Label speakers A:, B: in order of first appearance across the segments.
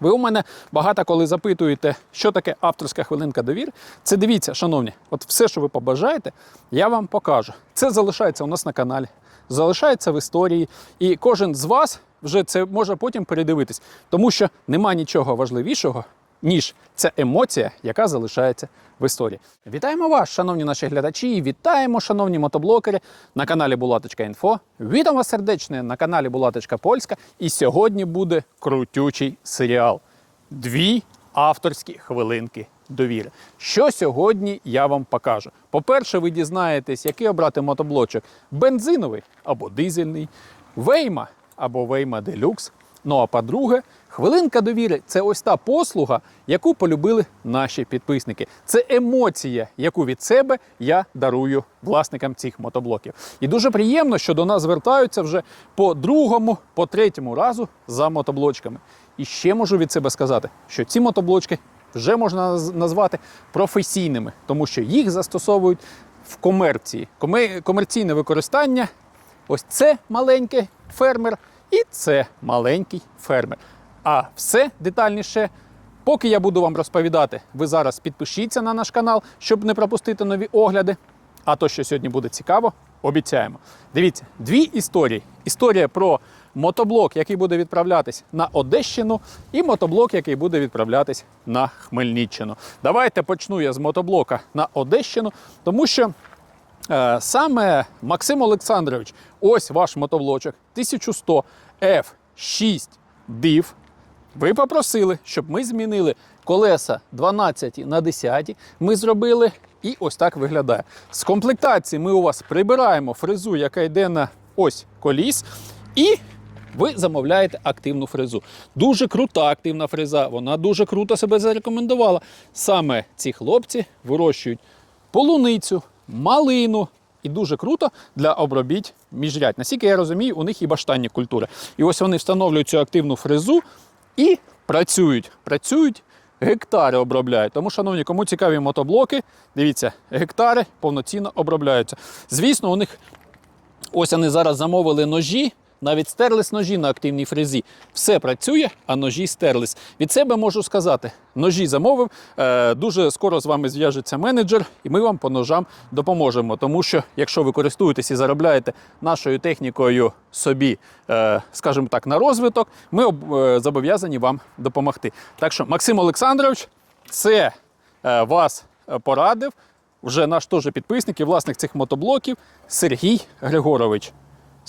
A: Ви у мене багато коли запитуєте, що таке авторська хвилинка довір. Це дивіться, шановні, от все, що ви побажаєте, я вам покажу. Це залишається у нас на каналі, залишається в історії, і кожен з вас вже це може потім передивитись, тому що нема нічого важливішого, ніж ця емоція, яка залишається в історії. Вітаємо вас, шановні наші глядачі, вітаємо, шановні мотоблокери на каналі Булаточка.Інфо. Вітам сердечне на каналі Булаточка Польська. І сьогодні буде крутючий серіал. Дві авторські хвилинки довіри. Що сьогодні я вам покажу? По-перше, ви дізнаєтесь, який обрати мотоблочок: бензиновий або дизельний, Вейма або Вейма Делюкс. Ну а по-друге, хвилинка довіри це ось та послуга, яку полюбили наші підписники. Це емоція, яку від себе я дарую власникам цих мотоблоків. І дуже приємно, що до нас звертаються вже по другому, по третьому разу за мотоблочками. І ще можу від себе сказати, що ці мотоблочки вже можна назвати професійними, тому що їх застосовують в комерції. Комерційне використання Ось це маленький фермер і це маленький фермер. А все детальніше, поки я буду вам розповідати, ви зараз підпишіться на наш канал, щоб не пропустити нові огляди. А то, що сьогодні буде цікаво, обіцяємо. Дивіться, дві історії: історія про мотоблок, який буде відправлятись на Одещину, і мотоблок, який буде відправлятись на Хмельниччину. Давайте почну я з мотоблока на Одещину, тому що Саме Максим Олександрович, ось ваш мотоблочок 1100 F6 DIV. Ви попросили, щоб ми змінили колеса 12 на 10. Ми зробили і ось так виглядає. З комплектації ми у вас прибираємо фрезу, яка йде на ось коліс, і ви замовляєте активну фрезу. Дуже крута активна фреза. Вона дуже круто себе зарекомендувала. Саме ці хлопці вирощують полуницю, малину. І дуже круто для обробіть міжрядь. Наскільки я розумію, у них і баштанні культури. І ось вони встановлюють цю активну фрезу і працюють. Працюють, гектари обробляють. Тому, шановні, кому цікаві мотоблоки, дивіться, гектари повноцінно обробляються. Звісно, у них ось вони зараз замовили ножі. Навіть стерлись ножі на активній фрезі. Все працює, а ножі стерлись. Від себе можу сказати: ножі замовив. Е, дуже скоро з вами зв'яжеться менеджер, і ми вам по ножам допоможемо. Тому що, якщо ви користуєтесь і заробляєте нашою технікою собі, е, скажімо так, на розвиток, ми е, зобов'язані вам допомогти. Так що, Максим Олександрович, це вас порадив. Вже наш теж підписник і власник цих мотоблоків Сергій Григорович.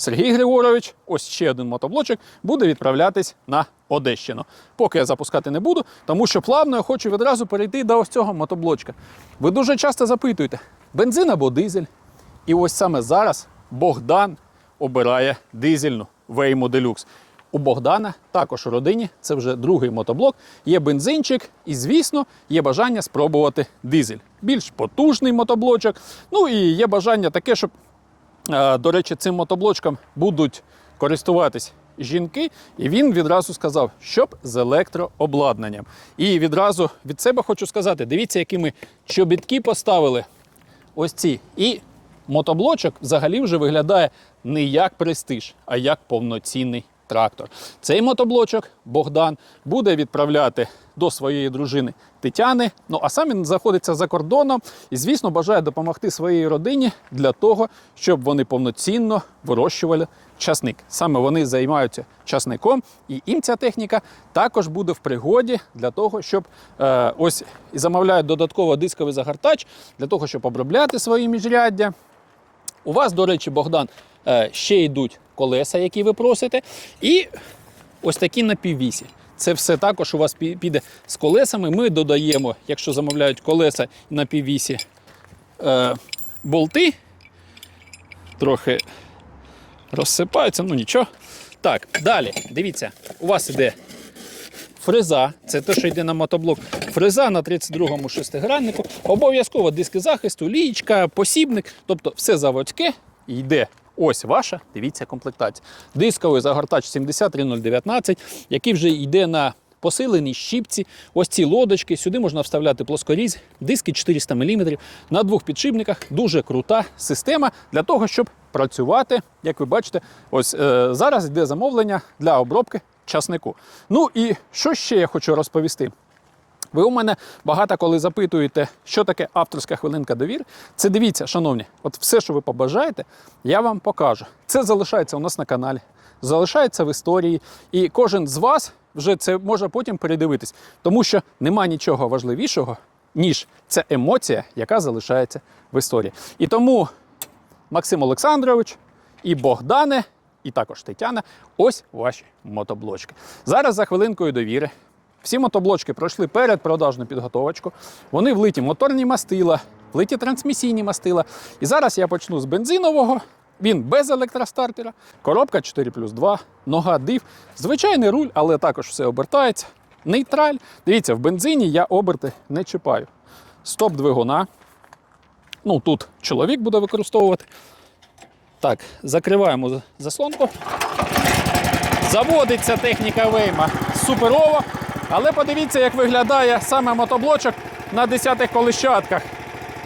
A: Сергій Григорович, ось ще один мотоблочок, буде відправлятись на Одещину. Поки я запускати не буду, тому що плавно я хочу відразу перейти до ось цього мотоблочка. Ви дуже часто запитуєте, бензин або дизель. І ось саме зараз Богдан обирає дизельну Вейму Делюкс. У Богдана також у родині це вже другий мотоблок. Є бензинчик, і, звісно, є бажання спробувати дизель. Більш потужний мотоблочок. Ну і є бажання таке, щоб До речі, цим мотоблочком будуть користуватись жінки, і він відразу сказав, щоб з електрообладнанням. І відразу від себе хочу сказати: дивіться, які ми чобітки поставили. Ось ці. І мотоблочок взагалі вже виглядає не як престиж, а як повноцінний трактор. Цей мотоблочок Богдан буде відправляти до своєї дружини Тетяни. Ну а сам він знаходиться за кордоном і, звісно, бажає допомогти своїй родині для того, щоб вони повноцінно вирощували часник. Саме вони займаються часником, і їм ця техніка також буде в пригоді для того, щоб е, ось і замовляють додатково дисковий загортач для того, щоб обробляти свої міжряддя. У вас, до речі, Богдан, е, ще йдуть колеса, які ви просите, і ось такі на піввісі. Це все також у вас піде з колесами. Ми додаємо, якщо замовляють колеса на піввісі, е, болти. Трохи розсипаються, ну нічого. Так, далі, дивіться, у вас іде фреза, це те, що йде на мотоблок. Фреза на 32-му шестиграннику. Обов'язково диски захисту, лієчка, посібник, тобто все заводське йде. Ось ваша, дивіться, комплектація. Дисковий загортач 73019, який вже йде на посиленій щіпці. Ось ці лодочки. Сюди можна вставляти плоскоріз, диски 400 мм на двох підшипниках. Дуже крута система для того, щоб працювати. Як ви бачите, ось е, зараз йде замовлення для обробки часнику. Ну і що ще я хочу розповісти? Ви у мене багато коли запитуєте, що таке авторська хвилинка довір. Це дивіться, шановні, от все, що ви побажаєте, я вам покажу. Це залишається у нас на каналі, залишається в історії, і кожен з вас вже це може потім передивитись, тому що нема нічого важливішого, ніж ця емоція, яка залишається в історії. І тому Максим Олександрович і Богдане, і також Тетяна, ось ваші мотоблочки. Зараз за хвилинкою довіри. Всі мотоблочки пройшли передпродажну підготовочку. Вони влиті моторні мастила, влиті трансмісійні мастила. І зараз я почну з бензинового. Він без електростартера, коробка 4 плюс 2, нога див, звичайний руль, але також все обертається. Нейтраль. Дивіться, в бензині я оберти не чіпаю. Стоп двигуна. Ну, тут чоловік буде використовувати. Так, закриваємо заслонку. Заводиться техніка Вейма суперово. Але подивіться, як виглядає саме мотоблочок на 10-х колищатках.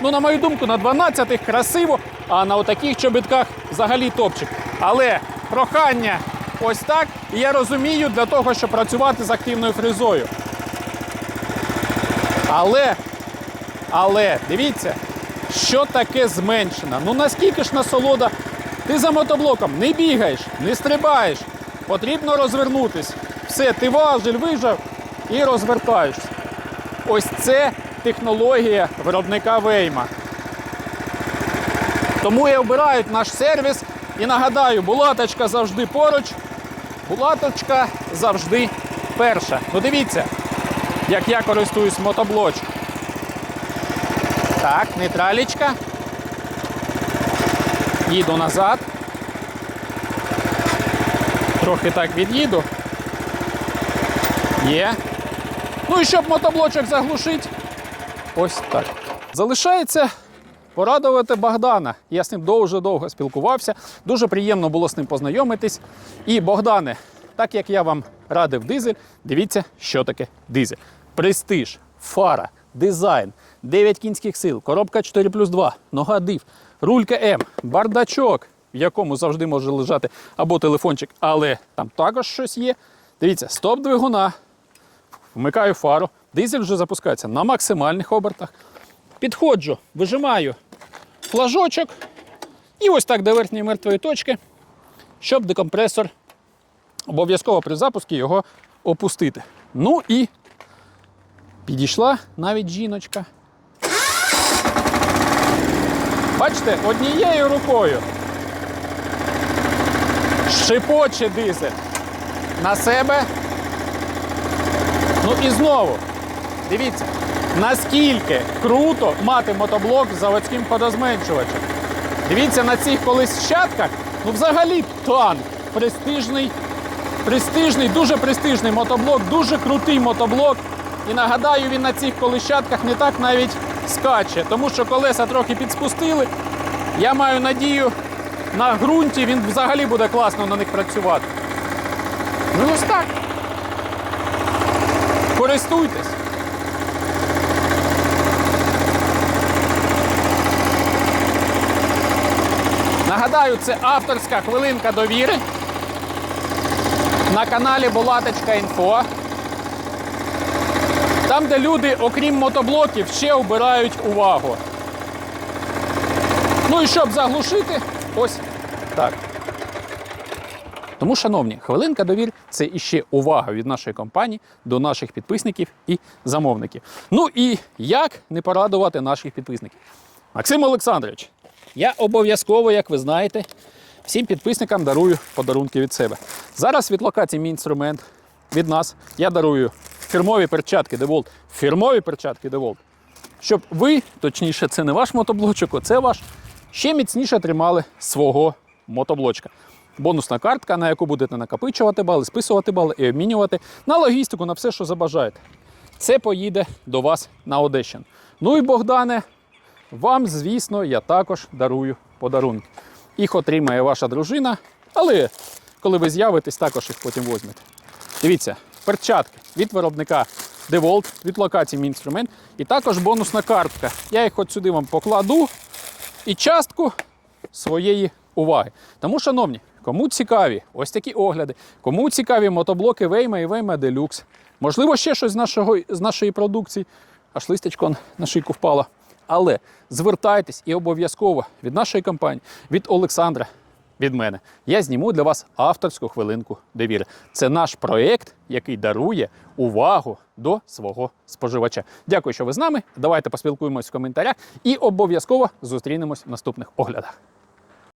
A: Ну, на мою думку, на 12-х красиво, а на отаких чобітках взагалі топчик. Але прохання ось так, і я розумію, для того, щоб працювати з активною фрезою. Але, але, дивіться, що таке зменшена. Ну наскільки ж насолода? Ти за мотоблоком не бігаєш, не стрибаєш. Потрібно розвернутись. Все, ти важель вижав і розвертаєшся. Ось це технологія виробника Вейма. Тому і обирають наш сервіс. І нагадаю, булаточка завжди поруч, булаточка завжди перша. Ну дивіться, як я користуюсь мотоблочком. Так, нейтралічка. Їду назад. Трохи так від'їду. Є. Ну і щоб мотоблочок заглушити, ось так. Залишається порадувати Богдана. Я з ним дуже довго спілкувався. Дуже приємно було з ним познайомитись. І Богдане, так як я вам радив дизель, дивіться, що таке дизель. Престиж, фара, дизайн, 9 кінських сил, коробка 4 плюс 2, нога див, рулька М, бардачок, в якому завжди може лежати або телефончик, але там також щось є. Дивіться, стоп двигуна, вмикаю фару, дизель вже запускається на максимальних обертах. Підходжу, вижимаю флажочок і ось так до верхньої мертвої точки, щоб декомпресор обов'язково при запуску його опустити. Ну і підійшла навіть жіночка. Бачите, однією рукою шипоче дизель на себе. Ну і знову, дивіться, наскільки круто мати мотоблок з заводським ходозменшувачем. Дивіться на цих колись щатках, ну взагалі танк, престижний, престижний, дуже престижний мотоблок, дуже крутий мотоблок. І нагадаю, він на цих колищатках не так навіть скаче, тому що колеса трохи підспустили. Я маю надію, на ґрунті він взагалі буде класно на них працювати. Ну ось так. Користуйтесь. Нагадаю, це авторська хвилинка довіри на каналі Булаточка.Інфо. Там, де люди, окрім мотоблоків, ще обирають увагу. Ну і щоб заглушити, ось так. Тому, шановні, хвилинка довір це іще увага від нашої компанії до наших підписників і замовників. Ну і як не порадувати наших підписників? Максим Олександрович, я обов'язково, як ви знаєте, всім підписникам дарую подарунки від себе. Зараз від локації мій інструмент від нас я дарую фірмові перчатки DeWalt, фірмові перчатки DeWalt, щоб ви, точніше, це не ваш мотоблочок, а це ваш, ще міцніше тримали свого мотоблочка. Бонусна картка, на яку будете накопичувати бали, списувати бали і обмінювати на логістику, на все, що забажаєте. Це поїде до вас на Одещину. Ну і Богдане, вам, звісно, я також дарую подарунки. Їх отримає ваша дружина, але коли ви з'явитесь, також їх потім візьмете. Дивіться, перчатки від виробника DeWalt, від локації мій інструмент, і також бонусна картка. Я їх от сюди вам покладу і частку своєї уваги. Тому, шановні, кому цікаві ось такі огляди, кому цікаві мотоблоки Вейма і Вейма Deluxe, можливо, ще щось з, нашого, з нашої продукції, аж листечко на шийку впало. Але звертайтесь і обов'язково від нашої компанії, від Олександра, від мене, я зніму для вас авторську хвилинку довіри. Це наш проєкт, який дарує увагу до свого споживача. Дякую, що ви з нами. Давайте поспілкуємось в коментарях і обов'язково зустрінемось в наступних оглядах.